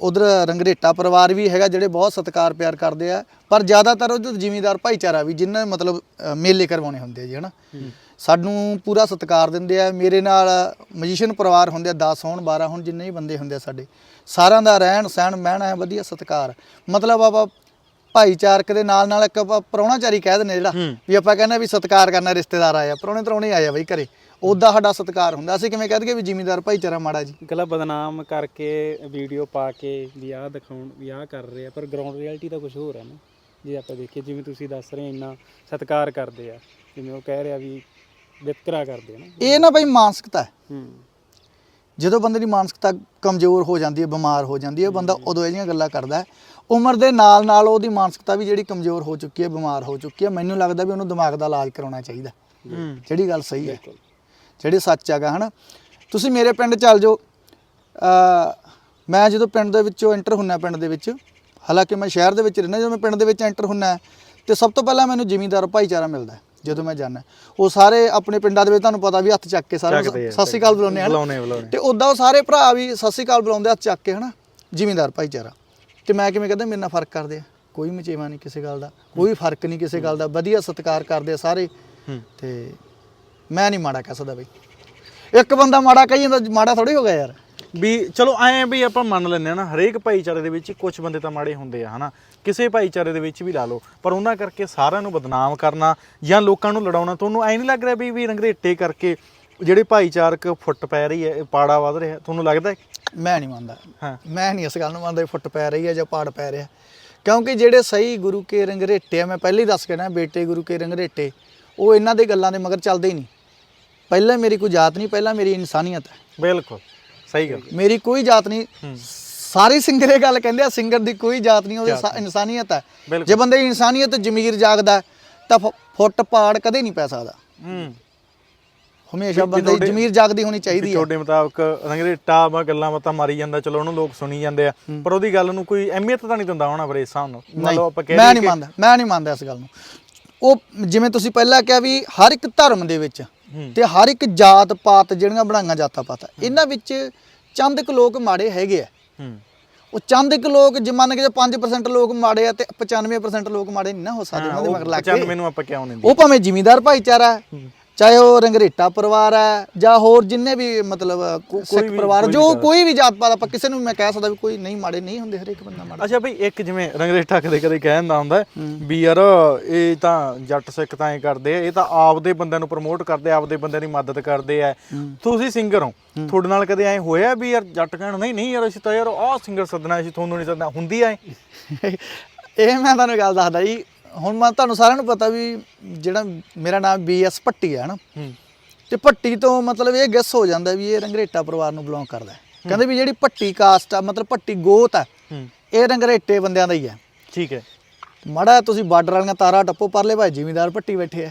ਉਧਰ ਰੰਗਰੇਟਾ ਪਰਿਵਾਰ ਵੀ ਹੈਗਾ ਜਿਹੜੇ ਬਹੁਤ ਸਤਿਕਾਰ ਪਿਆਰ ਕਰਦੇ ਆ। ਪਰ ਜ਼ਿਆਦਾਤਰ ਉਧਰ ਜ਼ਿਮੀਂਦਾਰ ਭਾਈਚਾਰਾ ਵੀ ਜਿਨ੍ਹਾਂ ਨੇ ਮਤਲਬ ਅ, ਮੇਲੇ ਕਰਵਾਉਣੇ ਹੁੰਦੇ ਆ ਜੀ ਹਨਾ। ਸਾਨੂੰ ਪੂਰਾ ਸਤਿਕਾਰ ਦਿੰਦੇ ਆ। ਮੇਰੇ ਨਾਲ ਮਜੀਸ਼ੀਅਨ ਪਰਿਵਾਰ ਹੁੰਦੇ ਆ 10 ਹੋਣ 12 ਹੋਣ ਜਿੰਨੇ ਵੀ ਬੰਦੇ ਹੁੰਦੇ ਆ ਸਾਡੇ। ਸਾਰਿਆਂ ਦਾ ਰਹਿਣ ਸਹਿਣ ਮਹਿਣਾ ਹੈ ਵਧੀਆ ਸਤਿਕਾਰ। ਮਤਲਬ ਆਪਾਂ ਭਾਈਚਾਰਕ ਦੇ ਨਾਲ ਨਾਲ ਇੱਕ ਆਪਾਂ ਪ੍ਰਾਹੁਣਾਚਾਰੀ ਕਹਿ ਦਿੰਦੇ ਜਿਹੜਾ। ਵੀ ਆਪਾਂ ਕਹਿੰਦੇ ਵੀ ਸਤਿਕਾਰ ਕਰਨਾ ਰਿਸ਼ਤੇਦਾਰ ਆਇਆ ਪ੍ਰਾਹੁਣੇ ਤਰਾਉਣੇ ਆਇਆ ਬਈ ਘਰੇ। ਉਦਾਂ ਸਾਡਾ ਸਤਿਕਾਰ ਹੁੰਦਾ। ਅਸੀਂ ਕਿਵੇਂ ਕਹਿ ਦਈਏ ਵੀ ਜ਼ਿਮੀਂਦਾਰ ਭਾਈਚਾਰਾ ਮਾੜਾ ਜੀ। ਗਲਾ ਬਦਨਾਮ ਕਰਕੇ ਵੀਡੀਓ ਪਾ ਕੇ ਵੀ ਆਹ ਦਿਖਾਉਣ ਵੀ ਆਹ ਕਰ ਰਹੇ ਆ ਪਰ ਗਰਾਊਂਡ ਰਿਐਲਿਟੀ ਤਾਂ ਕੁਝ ਹੋਰ ਹੈ ਨਾ। ਜੇ ਆਪਾਂ ਦੇਖੀਏ ਜਿਵੇਂ ਤੁਸੀਂ ਦੱਸ ਰਹੇ ਹੋ ਇੰਨਾ ਸਤਿਕਾਰ ਕਰਦੇ ਆ ਜਿਵੇਂ ਉਹ ਕਹਿ ਰਿਹਾ ਵੀ ਵਿਤਕਰਾ ਕਰਦੇ ਆ ਨਾ। ਇਹ ਨਾ ਬਈ ਮਾਨਸਿਕਤਾ ਹੈ। ਹੂੰ। ਜਦੋਂ ਬੰਦੇ ਦੀ ਮਾਨਸਿਕਤਾ ਕਮਜ਼ੋਰ ਹੋ ਜਾਂਦੀ ਹੈ ਬਿਮਾਰ ਹੋ ਜਾਂਦੀ ਹੈ ਬੰਦਾ ਉਦੋਂ ਇਹ ਜਿਹੀਆਂ ਗੱਲਾਂ ਕਰਦਾ ਹੈ। ਉਮਰ ਦੇ ਨਾਲ ਨਾਲ ਉਹਦੀ ਮਾਨਸਿਕਤਾ ਵੀ ਜਿਹੜੀ ਕਮਜ਼ੋਰ ਹੋ ਚੁੱਕੀ ਹੈ ਬਿਮਾਰ ਹੋ ਚੁੱਕੀ ਹੈ ਮੈਨੂੰ ਲੱਗਦਾ ਵੀ ਉਹਨੂੰ ਦਿਮਾਗ ਦਾ ਇਲਾਜ ਕਰਾਉਣਾ ਚਾਹੀਦਾ। ਜਿਹੜੀ ਗੱਲ ਸਹੀ ਹੈ। ਜਿਹੜੀ ਸੱਚ ਹੈਗਾ ਹਨਾ। ਤੁਸੀਂ ਮੇਰੇ ਪਿੰਡ ਚੱਲ ਜਾਓ। ਮੈਂ ਜਦੋਂ ਪਿੰਡ ਦੇ ਵਿੱਚੋਂ ਐਂਟਰ ਹੁੰਨਾ ਪਿੰਡ ਦੇ ਵਿੱਚ ਹਾਲਾਂਕਿ ਮੈਂ ਸ਼ਹਿਰ ਦੇ ਵਿੱਚ ਰਹਿੰਦਾ ਜਦੋਂ ਮੈਂ ਪਿੰਡ ਦੇ ਵਿੱਚ ਐਂਟਰ ਹੁੰਨਾ ਤੇ ਸਭ ਤੋਂ ਪਹਿਲਾਂ ਮੈਨੂੰ ਜ਼ਿਮੀਂਦਾਰ ਭਾਈਚਾਰਾ ਮਿਲਦਾ ਜਦੋਂ ਮੈਂ ਜਾਂਦਾ। ਉਹ ਸਾਰੇ ਆਪਣੇ ਪਿੰਡਾਂ ਦੇ ਵਿੱਚ ਤੁਹਾਨੂੰ ਪਤਾ ਵੀ ਹੱਥ ਚੱਕ ਕੇ ਸਾਰੇ ਸਤਿ ਸ਼੍ਰੀ ਅਕਾਲ ਬੁਲਾਉਂਦੇ ਹਨ। ਤੇ ਉਦਾਂ ਉਹ ਸਾਰੇ ਭਰਾ ਵੀ ਸਤਿ ਸ਼੍ਰੀ ਅਕਾਲ ਬੁਲਾਉਂਦੇ ਹੱਥ ਚੱਕ ਕੇ ਹਨਾ। ਜ਼ਿਮੀਂਦਾਰ ਭਾਈਚਾਰਾ। ਤੇ ਮੈਂ ਕਿਵੇਂ ਕਹਿੰਦਾ ਮੇਰੇ ਨਾਲ ਫ਼ਰਕ ਕਰਦੇ ਆ। ਕੋਈ ਮਚੇਵਾ ਨਹੀਂ ਕਿਸੇ ਗੱਲ ਦਾ ਕੋਈ ਫ਼ਰਕ ਨਹੀਂ ਕਿਸੇ ਗੱਲ ਦਾ। ਵਧੀਆ ਸਤਿਕਾਰ ਕਰਦੇ ਆ ਸਾਰੇ। ਤੇ ਮੈਂ ਨਹੀਂ ਮਾੜਾ ਕਹਿ ਸਕਦਾ ਬਈ। ਇੱਕ ਬੰਦਾ ਮਾੜਾ ਕਹੀ ਜਾਂਦਾ ਮਾੜਾ ਥੋੜੀ ਹੋ ਗਿਆ ਯਾਰ। ਵੀ ਚਲੋ ਐਂ ਵੀ ਆਪਾਂ ਮੰਨ ਲੈਂਦੇ ਆ ਨਾ ਹਰੇਕ ਭਾਈਚਾਰੇ ਦੇ ਵਿੱਚ ਕੁਝ ਬੰਦੇ ਤਾਂ ਮਾੜੇ ਹੁੰਦੇ ਆ ਹਨਾ। ਕਿਸੇ ਭਾਈਚਾਰੇ ਦੇ ਵਿੱਚ ਵੀ ਲਾ ਲਓ ਪਰ ਉਹਨਾਂ ਕਰਕੇ ਸਾਰਿਆਂ ਨੂੰ ਬਦਨਾਮ ਕਰਨਾ ਜਾਂ ਲੋਕਾਂ ਨੂੰ ਲੜਾਉਣਾ ਤੁਹਾਨੂੰ ਐਂ ਨਹੀਂ ਲੱਗ ਰਿਹਾ ਵੀ ਵੀ ਰੰਗਰੇਟੇ ਕਰਕੇ ਜਿਹੜੇ ਭਾਈਚਾਰਕ ਫੁੱਟ ਪੈ ਰਹੀ ਹੈ ਪਾੜਾ ਵੱਧ ਰਿਹਾ ਤੁਹਾਨੂੰ ਲੱਗਦਾ ਹੈ? ਮੈਂ ਨਹੀਂ ਮੰਨਦਾ। ਮੈਂ ਨਹੀਂ ਇਸ ਗੱਲ ਨੂੰ ਮੰਨਦਾ ਫੁੱਟ ਪੈ ਰਹੀ ਹੈ ਜਾਂ ਪਾੜ ਪੈ ਰਿਹਾ। ਕਿਉਂਕਿ ਜਿਹੜੇ ਸਹੀ ਗੁਰੂ ਕੇ ਰੰਗਰੇਟੇ ਆ ਮੈਂ ਪਹਿਲੇ ਹੀ ਦੱਸ ਕੇ ਨਾ ਬੇਟੇ ਗੁਰੂ ਕੇ ਰੰਗਰੇਟੇ ਉਹ ਇਹਨਾਂ ਦੇ ਗੱਲਾਂ ਦੇ ਮਗਰ ਚੱਲਦੇ ਹੀ ਨਹੀਂ। ਪਹਿਲਾਂ ਮੇਰੀ ਕੋਈ ਜਾਤ ਨਹੀਂ ਪਹਿਲਾਂ ਮੇਰੀ ਇਨਸਾਨੀਅਤ ਹੈ। ਬਿਲਕੁਲ ਸਹੀ ਗੱਲ। ਮੇਰੀ ਕੋਈ ਜਾਤ ਨਹੀਂ। ਸਾਰੇ ਸਿੰਗਰ ਇਹ ਗੱਲ ਕਹਿੰਦੇ ਆ ਸਿੰਗਰ ਦੀ ਕੋਈ ਜਾਤ ਨਹੀਂ ਉਹਦੀ ਇਨਸਾਨੀਅਤ ਹੈ। ਜੇ ਬੰਦੇ ਦੀ ਇਨਸਾਨੀਅਤ ਜ਼ਮੀਰ ਜਾਗਦਾ ਤਾਂ ਫੁੱਟ ਪਾੜ ਕਦੇ ਨਹੀਂ ਪੈ ਸਕਦਾ। ਹੂੰ। ਹਮੇਸ਼ਾ ਬੰਦੇ ਦੀ ਜ਼ਮੀਰ ਜਾਗਦੀ ਹੋਣੀ ਚਾਹੀਦੀ ਹੈ। ਤੁਹਾਡੇ ਮੁਤਾਬਕ ਰੰਗਰੇਟਾ ਵਾ ਗੱਲਾਂ ਬਾਤਾਂ ਮਾਰੀ ਜਾਂਦਾ ਚਲੋ ਉਹਨੂੰ ਲੋਕ ਸੁਣੀ ਜਾਂਦੇ ਆ। ਪਰ ਉਹਦੀ ਗੱਲ ਨੂੰ ਕੋਈ ਅਹਿਮੀਅਤ ਤਾਂ ਨਹੀਂ ਦਿੰਦਾ ਹੋਣਾ ਫਿਰ ਇਸ ਆਪਾਂ ਕਹਿ ਮੈਂ ਨਹੀਂ ਮੰਨਦਾ ਮੈਂ ਨਹੀਂ ਮੰਨਦਾ ਇਸ ਗੱਲ ਨੂੰ। ਉਹ ਜਿਵੇਂ ਤੁਸੀਂ ਪਹਿਲਾਂ ਕਿਹਾ ਵੀ ਹਰ ਇੱਕ ਧਰਮ ਦੇ ਵਿੱਚ। ਤੇ ਹਰ ਇੱਕ ਜਾਤ ਪਾਤ ਜਿਹੜੀਆਂ ਬਣਾਈਆਂ ਜਾਤਾਂ ਪਾਤਾਂ ਇਹਨਾਂ ਵਿੱਚ ਚੰਦ ਕੁ ਲੋਕ ਮਾੜੇ ਹੈਗੇ ਆ। ਉਹ ਚੰਦ ਕੁ ਲੋਕ ਜੇ ਮੰਨ ਕੇ ਜੇ 5% ਲੋਕ ਮਾੜੇ ਆ ਤੇ 95% ਲੋਕ ਮਾੜੇ ਨਹੀਂ ਨਾ ਹੋ ਸਕਦੇ ਉਹਨਾਂ ਦੇ ਮਗਰ ਲੱਗ ਕੇ। ਮੈਨੂੰ ਆਪਾਂ ਕਿਉਂ ਨਹੀਂ ਉਹ ਭਾਵੇਂ ਜ਼ਿਮੀਂਦਾਰ ਭਾਈਚਾਰਾ ਹੈ। ਚਾਹੇ ਉਹ ਰੰਗਰੇਟਾ ਪਰਿਵਾਰ ਹੈ ਜਾਂ ਹੋਰ ਜਿੰਨੇ ਵੀ ਮਤਲਬ ਸਿੱਖ ਵੀ- ਪਰਿਵਾਰ ਕੋਈ ਜੋ ਵੀ ਕੋਈ ਵੀ ਜਾਤ ਪਾਤ ਆਪਾਂ ਕਿਸੇ ਨੂੰ ਮੈਂ ਕਹਿ ਸਕਦਾ ਵੀ ਕੋਈ ਨਹੀਂ ਮਾੜੇ ਨਹੀਂ ਹੁੰਦੇ ਹਰੇਕ ਬੰਦਾ ਮਾੜਾ। ਅੱਛਾ ਬਈ ਇੱਕ ਜਿਵੇਂ ਰੰਗਰੇਟਾ ਕਦੇ ਕਦੇ ਕਹਿ ਦਿੰਦਾ ਹੁੰਦਾ ਹੈ ਵੀ ਯਾਰ ਇਹ ਤਾਂ ਜੱਟ ਸਿੱਖ ਤਾਂ ਐ ਕਰਦੇ ਆ ਇਹ ਤਾਂ ਆਪਦੇ ਬੰਦਿਆਂ ਨੂੰ ਪ੍ਰਮੋਟ ਕਰਦੇ ਆ ਆਪਦੇ ਬੰਦਿਆਂ ਦੀ ਮਦਦ ਕਰਦੇ ਆ। ਤੁਸੀਂ ਸਿੰਗਰ ਹੋ। ਤੁਹਾਡੇ ਨਾਲ ਕਦੇ ਐ ਹੋਇਆ ਵੀ ਯਾਰ ਜੱਟ ਕਹਿਣ ਨਹੀਂ ਨਹੀਂ ਯਾਰ ਅਸੀਂ ਤਾਂ ਯਾਰ ਆਹ ਸਿੰਗਰ ਸੱਦਣਾ ਅਸੀਂ ਤੁਹਾਨੂੰ ਨਹੀਂ ਸੱਦਣਾ ਹੁੰਦੀ ਐ? ਇਹ ਮੈਂ ਤੁਹਾਨੂੰ ਗੱਲ ਦੱਸਦਾ ਜੀ ਹੁਣ ਮੈਂ ਤੁਹਾਨੂੰ ਸਾਰਿਆਂ ਨੂੰ ਪਤਾ ਵੀ ਜਿਹੜਾ ਮੇਰਾ ਨਾਮ ਬੀਐਸ ਭੱਟੀ ਹੈ। ਨਾ ਤੇ ਭੱਟੀ ਤੋਂ ਮਤਲਬ ਇਹ ਗੈਸ ਹੋ ਜਾਂਦਾ ਵੀ ਇਹ ਰੰਗਰੇਟਾ ਪਰਿਵਾਰ ਨੂੰ ਬਿਲੋਂਗ ਕਰਦਾ ਕਹਿੰਦੇ ਵੀ ਜਿਹੜੀ ਭੱਟੀ ਕਾਸਟ ਆ ਮਤਲਬ ਭੱਟੀ ਗੋਤ ਹੈ ਹੂੰ। ਇਹ ਰੰਗਰੇਟੇ ਬੰਦਿਆਂ ਦਾ ਹੀ ਹੈ। ਠੀਕ ਹੈ। ਮਾੜਾ ਤੁਸੀਂ ਬਾਰਡਰ ਵਾਲੀਆਂ ਤਾਰਾਂ ਟੱਪੋ ਪਰਲੇ ਭਾਈ ਜ਼ਿਮੀਦਾਰ ਭੱਟੀ ਬੈਠੇ ਆ।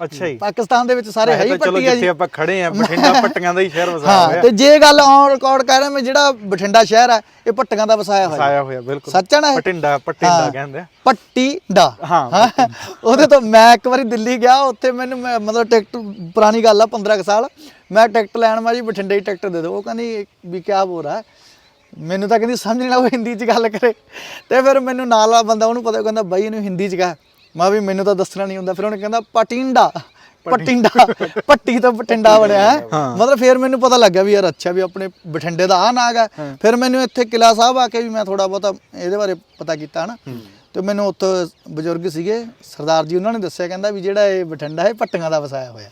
ਅੱਛਾ ਜੀ। ਪਾਕਿਸਤਾਨ ਦੇ ਵਿੱਚ ਸਾਰੇ ਹੈ ਹੀ ਮੈਂ ਕਿਹਾ ਚਲੋ ਪੱਟੀ ਆ ਜਿੱਥੇ ਜੀ ਆਪਾਂ ਖੜੇ ਆ ਬਠਿੰਡਾ ਪੱਟੀਆਂ ਦਾ ਹੀ ਸ਼ਹਿਰ ਵਸਾਇਆ ਹਾਂ ਹੋਇਆ। ਤੇ ਜੇ ਗੱਲ ਔਨ ਰਿਕਾਰਡ ਕਹਿ ਰਿਹਾ ਮੈਂ ਜਿਹੜਾ ਬਠਿੰਡਾ ਸ਼ਹਿਰ ਹੈ ਇਹ ਪੱਟੀਆਂ ਦਾ ਵਸਾਇਆ ਹੋਇਆ। ਵਸਾਇਆ ਹੋਇਆ ਬਿਲਕੁਲ। ਸੱਚ ਹੈ ਨਾ? ਪਟਿੰਡਾ ਪਟਿੰਡਾ ਹਾਂ। ਕਹਿੰਦੇ ਆ। ਪੱਟੀ ਦਾ ਹਾਂ, ਉਹਦੇ ਤੋਂ ਮੈਂ ਇੱਕ ਵਾਰੀ ਦਿੱਲੀ ਗਿਆ ਉੱਥੇ ਮੈਨੂੰ ਮਤਲਬ ਟਿਕਟ ਪੁਰਾਣੀ ਗੱਲ ਆ 15 ਕੁ ਸਾਲ। ਮੈਂ ਟਿਕਟ ਲੈਣ ਮੈਂ ਜੀ ਬਠਿੰਡੇ ਹੀ ਟਿਕਟ ਦੇ ਦਿਓ। ਉਹ ਕਹਿੰਦੀ ਵੀ ਕਿਆ ਬੋਲ ਰਹਾ ਹੈ? ਮੈਨੂੰ ਤਾਂ ਕਹਿੰਦੀ ਸਮਝ ਨਹੀਂ ਉਹ ਹਿੰਦੀ 'ਚ ਗੱਲ ਕਰੇ। ਤੇ ਫਿਰ ਮੈਨੂੰ ਨਾਲ ਵਾਲਾ ਬੰਦਾ ਉਹਨੂੰ ਪਤਾ ਕਹਿੰਦਾ ਬਾਈ ਇਹਨੂੰ ਹਿੰਦੀ 'ਚ ਕਹ। ਮੈਂ ਵੀ ਮੈਨੂੰ ਤਾਂ ਦੱਸਣਾ ਨਹੀਂ ਹੁੰਦਾ ਫਿਰ ਉਹਨੇ ਕਹਿੰਦਾ ਪਟਿੰਡਾ ਪਟਿੰਡਾ। ਪੱਟੀ ਤੋਂ ਬਠਿੰਡਾ ਬਣਿਆ ਹੈ। ਮਤਲਬ ਫਿਰ ਮੈਨੂੰ ਪਤਾ ਲੱਗਾ ਵੀ ਯਾਰ ਅੱਛਾ ਵੀ ਆਪਣੇ ਬਠਿੰਡੇ ਦਾ ਆ ਨਾਗ ਹੈ। ਫਿਰ ਮੈਨੂੰ ਇੱਥੇ ਕਿਲਾ ਸਾਹਿਬ ਆ ਕੇ ਵੀ ਮੈਂ ਥੋੜਾ ਬਹੁਤਾ ਇਹਦੇ ਬਾਰੇ ਪਤਾ ਕੀਤਾ ਹਨਾ। ਤੇ ਮੈਨੂੰ ਉੱਥੋਂ ਬਜ਼ੁਰਗ ਸੀਗੇ ਸਰਦਾਰ ਜੀ ਉਹਨਾਂ ਨੇ ਦੱਸਿਆ ਕਹਿੰਦਾ ਵੀ ਜਿਹੜਾ ਇਹ ਬਠਿੰਡਾ ਹੈ ਪੱਟੀਆਂ ਦਾ ਵਸਾਇਆ ਹੋਇਆ।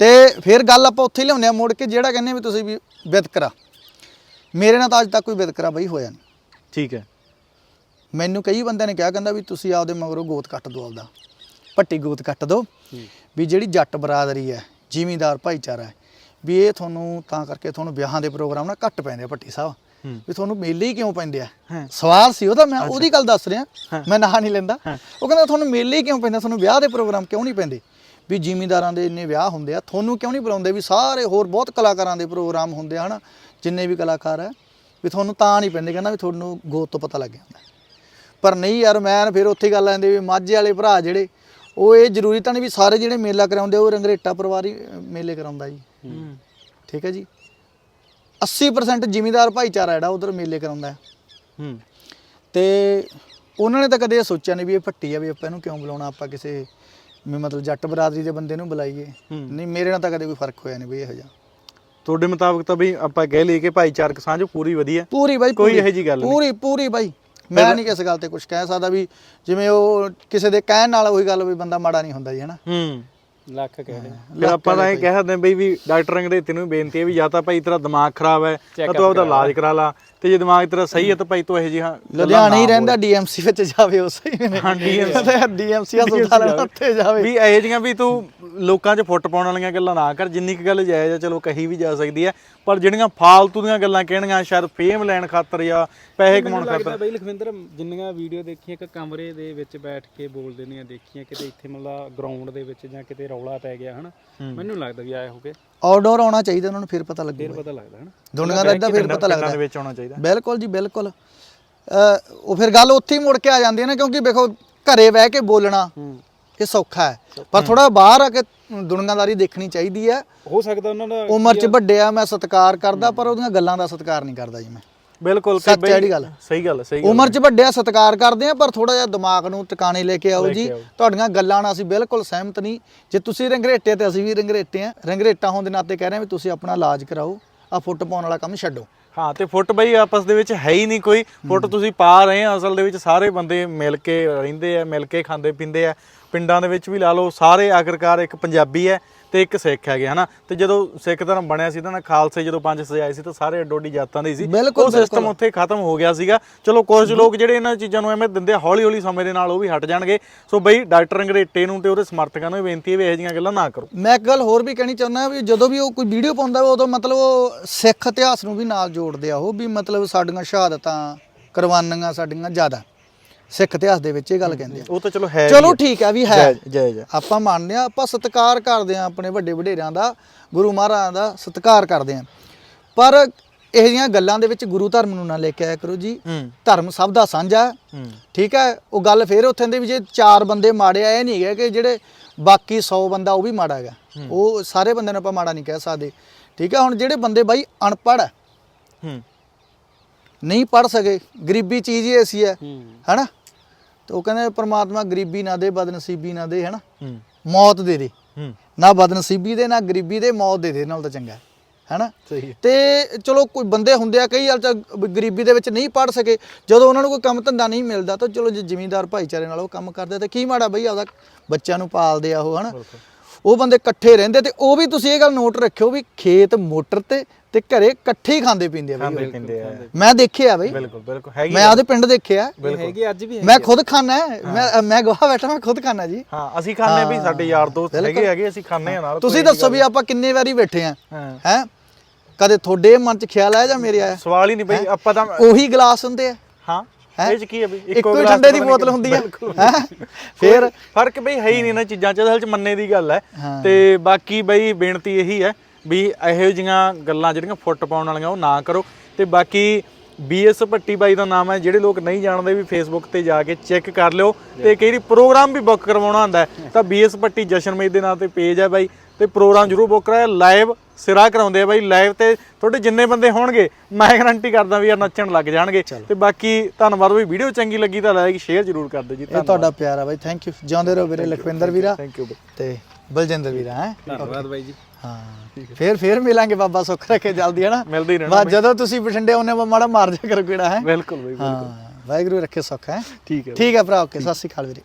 ਤੇ ਫਿਰ ਗੱਲ ਆਪਾਂ ਉੱਥੇ ਹੀ ਲਿਆਉਂਦੇ ਆ ਮੁੜ ਕੇ ਜਿਹੜਾ ਕਹਿੰਦੇ ਵੀ ਤੁਸੀਂ ਵੀ ਵਿਤਕਰਾ। ਮੇਰੇ ਨਾਲ ਤਾਂ ਅੱਜ ਤੱਕ ਕੋਈ ਵਿਤਕਰਾ ਬਈ ਹੋਇਆ ਨਹੀਂ। ਠੀਕ ਹੈ। ਮੈਨੂੰ ਕਈ ਬੰਦਿਆਂ ਨੇ ਕਿਹਾ ਕਹਿੰਦਾ ਵੀ ਤੁਸੀਂ ਆਪਦੇ ਮਗਰੋਂ ਗੋਤ ਕੱਟ ਦਿਓ ਆਪਦਾ। ਪੱਟੀ ਗੋਤ ਕੱਟ ਦਿਓ। ਵੀ ਜਿਹੜੀ ਜੱਟ ਬਰਾਦਰੀ ਹੈ ਜ਼ਿਮੀਂਦਾਰ ਭਾਈਚਾਰਾ ਹੈ ਵੀ ਇਹ ਤੁਹਾਨੂੰ ਤਾਂ ਕਰਕੇ ਤੁਹਾਨੂੰ ਵਿਆਹਾਂ ਦੇ ਪ੍ਰੋਗਰਾਮ ਨਾ ਘੱਟ ਪੈਂਦੇ ਆ ਭੱਟੀ ਸਾਹਿਬ। ਵੀ ਤੁਹਾਨੂੰ ਮੇਲੇ ਹੀ ਕਿਉਂ ਪੈਂਦੇ ਆ। ਸਵਾਲ ਸੀ ਉਹਦਾ ਮੈਂ ਉਹਦੀ ਗੱਲ ਦੱਸ ਰਿਹਾ ਮੈਂ ਨਾਂ ਨਹੀਂ ਲੈਂਦਾ। ਉਹ ਕਹਿੰਦਾ ਤੁਹਾਨੂੰ ਮੇਲੇ ਹੀ ਕਿਉਂ ਪੈਂਦੇ ਤੁਹਾਨੂੰ ਵਿਆਹ ਦੇ ਪ੍ਰੋਗਰਾਮ ਕਿਉਂ ਨਹੀਂ ਪੈਂਦੇ? ਵੀ ਜ਼ਿਮੀਂਦਾਰਾਂ ਦੇ ਇੰਨੇ ਵਿਆਹ ਹੁੰਦੇ ਆ ਤੁਹਾਨੂੰ ਕਿਉਂ ਨਹੀਂ ਬੁਲਾਉਂਦੇ? ਵੀ ਸਾਰੇ ਹੋਰ ਬਹੁਤ ਕਲਾਕਾਰਾਂ ਦੇ ਪ੍ਰੋਗਰਾਮ ਹੁੰਦੇ ਆ ਹਨਾ? ਜਿੰਨੇ ਵੀ ਕਲਾਕਾਰ ਆ ਵੀ ਤੁਹਾਨੂੰ ਤਾਂ ਨਹੀਂ ਪੈਂਦੇ ਕਹਿੰਦਾ ਵੀ ਤੁਹਾਨੂੰ ਗੋਤ ਤੋਂ ਪਤਾ ਲੱਗ ਜਾਂਦਾ। ਪਰ ਨਹੀਂ ਯਾਰ ਮੈਂ ਫਿਰ ਉੱਥੇ ਗੱਲ ਆਂਦੇ ਵੀ ਮਾਝੇ ਵਾਲੇ ਭਰਾ ਜਿਹੜੇ ਉਹ ਇਹ ਜ਼ਰੂਰੀ ਤਾਂ ਨਹੀਂ ਵੀ ਸਾਰੇ ਜਿਹੜੇ ਮੇਲਾ ਕਰਾਉਂਦੇ ਉਹ ਰੰਗਰੇਟਾ ਪਰਿਵਾਰ ਹੀ ਮੇਲੇ ਕਰਾਉਂਦਾ ਜੀ। ਠੀਕ ਹੈ ਜੀ? 80% ਜ਼ਿਮੀਂਦਾਰ ਭਾਈਚਾਰਾ ਜਿਹੜਾ ਉਧਰ ਮੇਲੇ ਕਰਾਉਂਦਾ ਹੈ। ਹੂੰ। ਤੇ ਉਹਨਾਂ ਨੇ ਤਾਂ ਕਦੇ ਇਹ ਸੋਚਿਆ ਨਹੀਂ ਵੀ ਇਹ ਭੱਟੀ ਆ ਵੀ ਆਪਾਂ ਇਹਨੂੰ ਕਿਉਂ ਬੁਲਾਉਣਾ ਆਪਾਂ ਕਿਸੇ ਵੀ ਮਤਲਬ ਜੱਟ ਬਰਾਦਰੀ ਦੇ ਬੰਦੇ ਨੂੰ ਬੁਲਾਈਏ। ਨਹੀਂ ਮੇਰੇ ਨਾਲ ਤਾਂ ਕਦੇ ਕੋਈ ਫ਼ਰਕ ਹੋਇਆ ਨਹੀਂ ਬਈ ਇਹੋ ਜਿਹਾ। ਤੁਹਾਡੇ ਮੁਤਾਬਕ ਤਾਂ ਵੀ ਆਪਾਂ ਕਹਿ ਲਈਏ ਕਿ ਭਾਈਚਾਰਕ ਸਾਂਝ ਪੂਰੀ ਵਧੀਆ। ਪੂਰੀ ਬਾਈ ਕੋਈ ਇਹੋ ਜਿਹੀ ਗੱਲ ਨਹੀਂ। ਪੂਰੀ ਪੂਰੀ ਬਾਈ। ਮੈਂ ਨਹੀਂ ਕਿਸੇ ਗੱਲ ਤੇ ਕੁਝ ਕਹਿ ਸਕਦਾ ਵੀ ਜਿਵੇਂ ਉਹ ਕਿਸੇ ਦੇ ਕਹਿਣ ਨਾਲ ਉਹੀ ਗੱਲ ਵੀ ਬੰਦਾ ਮਾੜਾ ਨਹੀਂ ਹੁੰਦਾ ਜੀ ਹਨਾ? ਹੂੰ। ਲੱਖ ਕਹਿ ਦੇ। ਫਿਰ ਆਪਾਂ ਤਾਂ ਇਹ ਕਹਿ ਸਕਦੇ ਬਈ ਵੀ ਡਾਕਟਰ ਅੰਗਰੇਜ਼ੀ ਨੂੰ ਬੇਨਤੀ ਹੈ ਵੀ ਜਾਂ ਤਾਂ ਭਾਈ ਤੇਰਾ ਦਿਮਾਗ ਖਰਾਬ ਹੈ ਤਾਂ ਤੂੰ ਆਪਦਾ ਇਲਾਜ ਕਰਾ ਲਾ। ਤੇ ਜੇ ਦਿਮਾਗ ਤੇਰਾ ਸਹੀ ਹੈ ਤਾਂ ਭਾਈ ਤੂੰ ਇਹੋ ਜਿਹਾ ਲੁਧਿਆਣੇ ਹੀ ਰਹਿੰਦਾ ਡੀਐਮਸੀ ਵਿੱਚ ਜਾਵੇ ਉਸ ਹੀ ਨੇ ਹਾਂ, ਡੀਐਮਸੀ ਹਸਪਤਾਲ ਉੱਥੇ ਜਾਵੇ। ਵੀ ਇਹੋ ਜਿਹੀਆਂ ਵੀ ਤੂੰ ਲੋਕਾਂ 'ਚ ਫੁੱਟ ਪਾਉਣ ਵਾਲੀਆਂ ਗੱਲਾਂ ਨਾ ਕਰ ਜਿੰਨੀ ਕੁ ਗੱਲ ਜਾਇਜ਼ ਹੈ ਚਲੋ ਕਹੀ ਵੀ ਜਾ ਸਕਦੀ ਹੈ ਪਰ ਜਿਹੜੀਆਂ ਫਾਲਤੂ ਦੀਆਂ ਗੱਲਾਂ ਕਹਿਣੀਆਂ ਸ਼ਾਇਦ ਫੇਮ ਲੈਣ ਖਾਤਰ ਜਾਂ ਪੈਸੇ ਕਮਾਉਣ ਲੱਗਦਾ ਖਾਤਰ। ਬਈ ਲਖਵਿੰਦਰ ਜਿੰਨੀਆਂ ਵੀਡੀਓ ਦੇਖੀਆਂ ਇੱਕ ਕਮਰੇ ਦੇ ਵਿੱਚ ਬੈਠ ਕੇ ਬੋਲਦੇ ਨੇ ਦੇਖੀਆਂ ਕਿਤੇ ਇੱਥੇ ਮਤਲਬ ਗਰਾਊਂਡ ਦੇ ਵਿੱਚ ਜਾਂ ਕਿਤੇ ਰੌਲਾ ਪੈ ਗਿਆ ਹਨਾ? ਮੈਨੂੰ ਲੱਗਦਾ ਵੀ ਆਏ ਹੋਗੇ। ਆਊਟਡੋਰ ਆਉਣਾ ਚਾਹੀਦਾ ਉਹਨਾਂ ਨੂੰ ਫਿਰ ਪਤਾ ਫਿਰ ਲੱਗੇਗਾ ਪਤਾ ਲੱਗਦਾ ਹਨਾ? ਦੁਨੀਆ ਦਾ ਇਦਾਂ ਫਿਰ ਪਤਾ ਲੱਗਦਾ। ਦੇ ਵਿੱਚ ਆਉਣਾ ਚਾਹੀਦਾ। ਬਿਲਕੁਲ ਜੀ ਬਿਲਕੁਲ। ਉਹ ਫਿਰ ਗੱਲ ਉੱਥੇ ਹੀ ਮੁੜ ਕੇ ਆ ਜਾਂਦੀ ਹੈ ਨਾ ਕਿਉਂਕਿ ਵੇਖੋ ਘਰੇ ਬਹਿ ਕੇ ਬੋਲਣਾ ਹੂੰ। ਇਹ ਸੌਖਾ ਹੈ। ਪਰ ਥੋੜਾ ਬਾਹਰ ਆ ਕੇ ਦੁਨੀਆਦਾਰੀ ਦੇਖਣੀ ਚਾਹੀਦੀ ਹੈ। ਹੋ ਸਕਦਾ ਉਹਨਾਂ ਦਾ ਉਮਰ 'ਚ ਵੱਡੇ ਆ? ਮੈਂ ਸਤਿਕਾਰ ਕਰਦਾ ਪਰ ਉਹਦੀਆਂ ਗੱਲਾਂ ਦਾ ਸਤਿਕਾਰ ਨਹੀਂ ਕਰਦਾ ਜੀ ਮੈਂ। ਬਿਲਕੁਲ ਸੱਚ ਹੈ ਜਿਹੜੀ ਗੱਲ। ਸਹੀ ਗੱਲ ਸਹੀ ਗੱਲ ਉਮਰ 'ਚ ਵੱਡੇ ਆ ਸਤਿਕਾਰ ਕਰਦੇ ਆ ਪਰ ਥੋੜਾ ਜਿਹਾ ਦਿਮਾਗ ਨੂੰ ਟਿਕਾਣੇ ਲੈ ਕੇ ਆਓ ਜੀ। ਤੁਹਾਡੀਆਂ ਗੱਲਾਂ ਨਾਲ ਅਸੀਂ ਬਿਲਕੁਲ ਸਹਿਮਤ ਨਹੀਂ। ਜੇ ਤੁਸੀਂ ਰੰਗਰੇਟੇ ਤੇ ਅਸੀਂ ਵੀ ਰੰਗਰੇਟੇ ਆ। ਰੰਗਰੇਟਾ ਹੋਣ ਦੇ ਨਾਤੇ ਕਹਿ ਰਹੇ ਹਾਂ ਵੀ ਤੁਸੀਂ ਆਪਣਾ ਇਲਾਜ ਕਰਾਓ ਆ ਫੁੱਟ ਪਾਉਣ ਵਾਲਾ ਕੰਮ ਛੱਡੋ। ਹਾਂ ਤੇ ਫੁੱਟ ਬਈ ਆਪਸ ਦੇ ਵਿੱਚ ਹੈ ਹੀ ਨਹੀਂ ਕੋਈ। ਫੁੱਟ ਤੁਸੀਂ ਪਾ ਰਹੇ ਆ ਅਸਲ ਦੇ ਵਿੱਚ ਸਾਰੇ ਬੰਦੇ ਮਿਲ ਕੇ ਰਹਿੰਦੇ ਆ ਮਿਲ ਕੇ ਖਾਂਦੇ ਪੀਂਦੇ ਆ। ਪਿੰਡਾਂ ਦੇ ਵਿੱਚ ਵੀ ਲਾ ਲਓ ਸਾਰੇ ਆਖਰਕਾਰ ਇੱਕ ਪੰਜਾਬੀ ਹੈ। ਤੇ ਇੱਕ ਸਿੱਖ ਹੈਗੇ ਹਨਾ? ਤੇ ਜਦੋਂ ਸਿੱਖ ਧਰਮ ਬਣਿਆ ਸੀ ਤਾਂ ਨਾ ਖਾਲਸੇ ਜਦੋਂ ਪੰਜ ਸਜਾਏ ਸੀ ਤਾਂ ਸਾਰੇ ਅੱਡੋਡੀ ਜਾਤਾਂ ਦੇ ਸੀ। ਉਹ ਸਿਸਟਮ। ਉੱਥੇ ਖਤਮ ਹੋ ਗਿਆ ਸੀਗਾ। ਚਲੋ ਕੁਝ ਲੋਕ ਜਿਹੜੇ ਇਹਨਾਂ ਚੀਜ਼ਾਂ ਨੂੰ ਐਵੇਂ ਦਿੰਦੇ ਹੌਲੀ ਹੌਲੀ ਸਮੇਂ ਦੇ ਨਾਲ ਉਹ ਵੀ ਹਟ ਜਾਣਗੇ। ਸੋ ਬਈ ਡਾਕਟਰ ਅੰਗਰੇਟੇ ਨੂੰ ਤੇ ਉਹਦੇ ਸਮਰਥਕਾਂ ਨੂੰ ਬੇਨਤੀ ਹੈ ਵੀ ਇਹੋ ਜਿਹੀਆਂ ਗੱਲਾਂ ਨਾ ਕਰੋ। ਮੈਂ ਇੱਕ ਗੱਲ ਹੋਰ ਵੀ ਕਹਿਣੀ ਚਾਹੁੰਦਾ ਵੀ ਜਦੋਂ ਵੀ ਉਹ ਕੋਈ ਵੀਡੀਓ ਪਾਉਂਦਾ ਉਦੋਂ ਮਤਲਬ ਉਹ ਸਿੱਖ ਇਤਿਹਾਸ ਨੂੰ ਵੀ ਨਾਲ ਜੋੜਦੇ ਆ ਉਹ ਵੀ ਮਤਲਬ ਸਾਡੀਆਂ ਸ਼ਹਾਦਤਾਂ ਕੁਰਬਾਨੀਆਂ ਸਾਡੀਆਂ ਜ਼ਿਆਦਾ। ਸਿੱਖ ਇਤਿਹਾਸ ਦੇ ਵਿੱਚ ਇਹ ਗੱਲ ਕਹਿੰਦੇ ਆ। ਉਹ ਤਾਂ ਚਲੋ ਹੈ ਚਲੋ ਠੀਕ ਆ ਵੀ ਹੈ। ਜਾਇਜ਼ ਹੈ। ਆਪਾਂ ਮੰਨਦੇ ਆ ਆਪਾਂ ਸਤਿਕਾਰ ਕਰਦੇ ਆ ਆਪਣੇ ਵੱਡੇ ਵਡੇਰਿਆਂ ਦਾ ਗੁਰੂ ਮਹਾਰਾਜ ਦਾ ਸਤਿਕਾਰ ਕਰਦੇ ਆ ਪਰ ਇਹ ਜਿਹੀਆਂ ਗੱਲਾਂ ਦੇ ਵਿੱਚ ਗੁਰੂ ਧਰਮ ਨੂੰ ਨਾ ਲੈ ਕੇ ਆਇਆ ਕਰੋ ਜੀ। ਹੂੰ ਧਰਮ ਸਭ ਦਾ ਸਾਂਝਾ ਹੈ। ਹੂੰ ਠੀਕ ਹੈ ਉਹ ਗੱਲ ਫੇਰ ਉੱਥੇ ਦੀ ਵੀ ਜੇ ਚਾਰ ਬੰਦੇ ਮਾੜੇ ਆ ਇਹ ਨਹੀਂ ਹੈ ਕਿ ਜਿਹੜੇ ਬਾਕੀ 100 ਬੰਦਾ ਉਹ ਵੀ ਮਾੜਾ ਹੈਗਾ। ਉਹ ਸਾਰੇ ਬੰਦੇ ਨੂੰ ਆਪਾਂ ਮਾੜਾ ਨਹੀਂ ਕਹਿ ਸਕਦੇ। ਠੀਕ ਹੈ ਹੁਣ ਜਿਹੜੇ ਬੰਦੇ ਬਾਈ ਅਨਪੜ੍ਹ ਹੈ। ਹੂੰ ਨਹੀਂ ਪੜ੍ਹ ਸਕੇ ਗਰੀਬੀ ਚੀਜ਼ ਹੀ ਐਸੀ ਹੈ। ਹੂੰ ਹੈਨਾ? ਤੇ ਉਹ ਕਹਿੰਦੇ ਪ੍ਰਮਾਤਮਾ ਗਰੀਬੀ ਨਾ ਦੇ ਬਦਨਸੀਬੀ ਨਾ ਦੇ ਹੈਨਾ? ਮੌਤ ਦੇ ਦੇ। ਨਾ ਬਦਨਸੀਬੀ ਦੇ ਨਾ ਗਰੀਬੀ ਦੇ ਮੌਤ ਦੇ ਦੇ ਨਾਲ ਤਾਂ ਚੰਗਾ ਹੈਨਾ? ਤੇ ਚਲੋ ਕੋਈ ਬੰਦੇ ਹੁੰਦੇ ਆ ਕਈ ਹਾਲ ਚ ਗਰੀਬੀ ਦੇ ਵਿੱਚ ਨਹੀਂ ਪੜ ਸਕੇ। ਜਦੋਂ ਉਹਨਾਂ ਨੂੰ ਕੋਈ ਕੰਮ ਧੰਦਾ ਨਹੀਂ ਮਿਲਦਾ ਤਾਂ ਚਲੋ ਜੇ ਜ਼ਿਮੀਂਦਾਰ ਭਾਈਚਾਰੇ ਨਾਲ ਉਹ ਕੰਮ ਕਰਦੇ ਤਾਂ ਕੀ ਮਾੜਾ ਬਈ ਆਪਦਾ ਬੱਚਿਆਂ ਨੂੰ ਪਾਲਦੇ ਆ ਉਹ ਹਨਾ? ਉਹ ਬੰਦੇ ਇਕੱਠੇ ਰਹਿੰਦੇ ਤੇ ਉਹ ਵੀ ਤੁਸੀਂ ਇਹ ਗੱਲ ਨੋਟ ਰੱਖਿਓ ਵੀ ਖੇਤ ਮੋਟਰ ਤੇ ਤੇ ਘਰੇ ਇਕੱਠੇ ਹੀ ਖਾਂਦੇ ਪੀਂਦੇ ਆ ਬਈ ਖਾਂਦੇ ਉਹ। ਪੀਂਦੇ ਆ। ਮੈਂ ਦੇਖਿਆ ਬਈ। ਬਿਲਕੁਲ ਬਿਲਕੁਲ ਹੈਗੀ ਮੈਂ ਆਪਦੇ ਪਿੰਡ ਦੇਖਿਆ। ਇਹ ਹੈਗੇ ਅੱਜ ਵੀ ਮੈਂ ਖੁਦ ਖਾਣਾ ਹੈ। ਮੈਂ ਮੈਂ ਗਵਾਹ ਬੈਠਾ ਮੈਂ ਖੁਦ ਖਾਣਾ ਜੀ। ਹਾਂ ਅਸੀਂ ਖਾਂਦੇ ਵੀ ਸਾਡੇ ਯਾਰ ਦੋਸਤ ਹੈਗੇ ਹੈਗੇ ਅਸੀਂ ਖਾਂਦੇ ਆ ਨਾਲ ਤੁਸੀਂ ਦੱਸੋ ਵੀ ਆਪਾਂ ਕਿੰਨੇ ਵਾਰੀ ਬੈਠੇ ਆ? ਹਾਂ। ਹੈ? ਕਦੇ ਤੁਹਾਡੇ ਮਨ ਚ ਖਿਆਲ ਆਇਆ ਜਾਂ ਮੇਰੇ ਆਇਆ? ਸਵਾਲ ਹੀ ਨਹੀਂ ਬਈ ਆਪਾਂ ਤਾਂ ਉਹੀ ਗਲਾਸ ਹੁੰਦੇ ਆ। ਹਾਂ ਹੈਂ? ਇਹ ਚ ਕੀ ਹੈ ਬਈ ਇੱਕੋ ਹੀ ਗਲਾਸ ਠੰਡੇ ਦੀ ਪਤਾ ਨੀ ਬੋਤਲ ਹੁੰਦੀ ਹੈ ਬਿਲਕੁਲ। ਹੈਂ? ਫੇਰ? ਫ਼ਰਕ ਬਈ ਹੈ ਹੀ ਨਹੀਂ ਨਾ ਚੀਜ਼ਾਂ ਚ ਅਸਲ ਚ ਮੰਨੇ ਦੀ ਗੱਲ ਹਾਂ। ਤੇ ਬਾਕੀ ਬਈ ਬੇਨਤੀ ਇਹੀ ਹੈ ਵੀ ਇਹੋ ਜਿਹੀਆਂ ਗੱਲਾਂ ਜਿਹੜੀਆਂ ਫੁੱਟ ਪਾਉਣ ਵਾਲੀਆਂ ਉਹ ਨਾ ਕਰੋ। ਤੇ ਬਾਕੀ ਬੀਐਸ ਭੱਟੀ ਬਾਈ ਦਾ ਨਾਮ ਹੈ ਜਿਹੜੇ ਲੋਕ ਨਹੀਂ ਜਾਣਦੇ ਵੀ ਫੇਸਬੁੱਕ ਤੇ ਜਾ ਕੇ ਚੈੱਕ ਕਰ ਲਿਓ ਤੇ ਕਈ ਵਾਰੀ ਪ੍ਰੋਗਰਾਮ ਵੀ ਬੁੱਕ ਕਰਵਾਉਣਾ ਹੁੰਦਾ ਤਾਂ ਬੀਐਸ ਭੱਟੀ ਜਸ਼ਨਮੇਦ ਦੇ ਨਾਂ ਤੇ ਪੇਜ ਹੈ ਬਾਈ ਤੇ ਪ੍ਰੋਗਰਾਮ ਜ਼ਰੂਰ ਬੁੱਕ ਕਰਾਇਆ। ਲਾਈਵ ਸਿਰਾ ਕਰਾਉਂਦੇ ਆ ਬਾਈ ਲਾਈਵ ਤੇ ਤੁਹਾਡੇ ਜਿੰਨੇ ਬੰਦੇ ਹੋਣਗੇ ਮੈਂ ਗਾਰੰਟੀ ਕਰਦਾ ਵੀ ਯਾਰ ਨੱਚਣ ਲੱਗ ਜਾਣਗੇ। ਤੇ ਬਾਕੀ ਧੰਨਵਾਦ ਵੀ ਵੀਡੀਓ ਚੰਗੀ ਲੱਗੀ ਤਾਂ ਲਾਈਕ ਸ਼ੇਅਰ ਜ਼ਰੂਰ ਕਰ ਦਿਓ ਜੀ ਇਹ ਤੁਹਾਡਾ ਪਿਆਰ ਆ ਬਾਈ ਥੈਂਕ ਯੂ ਜਿਉਂਦੇ ਰਹੋ ਵੀਰੇ ਲਖਵਿੰਦਰ ਵੀਰਾ। ਥੈਂਕ ਯੂ ਤੇ ਬਲਜਿੰਦਰ ਵੀਰਾ ਹੈ? ਧੰਨਵਾਦ ਬਾਈ ਜੀ। ਹਾਂ। ਫੇਰ ਫੇਰ ਮਿਲਾਂਗੇ ਬਾਬਾ ਸੁੱਖ ਰੱਖੇ ਜਲਦੀ ਹੈ ਨਾ? ਮਿਲਦੇ ਹੀ ਰਹਿਣਾ ਬਸ ਜਦੋਂ ਤੁਸੀਂ ਬਠਿੰਡੇ ਆਉਨੇ ਮਾੜਾ ਮਾਰ ਜਾ ਕਰੋ ਕਿਹੜਾ ਹੈ? ਬਿਲਕੁਲ ਬਈ ਹਾਂ ਵਾਹਿਗੁਰੂ ਰੱਖੇ ਸੁੱਖ ਹੈ? ਠੀਕ ਹੈ ਠੀਕ ਹੈ ਭਰਾ ਓਕੇ ਸਤਿ ਸ਼੍ਰੀ ਅਕਾਲ ਵੀਰੇ।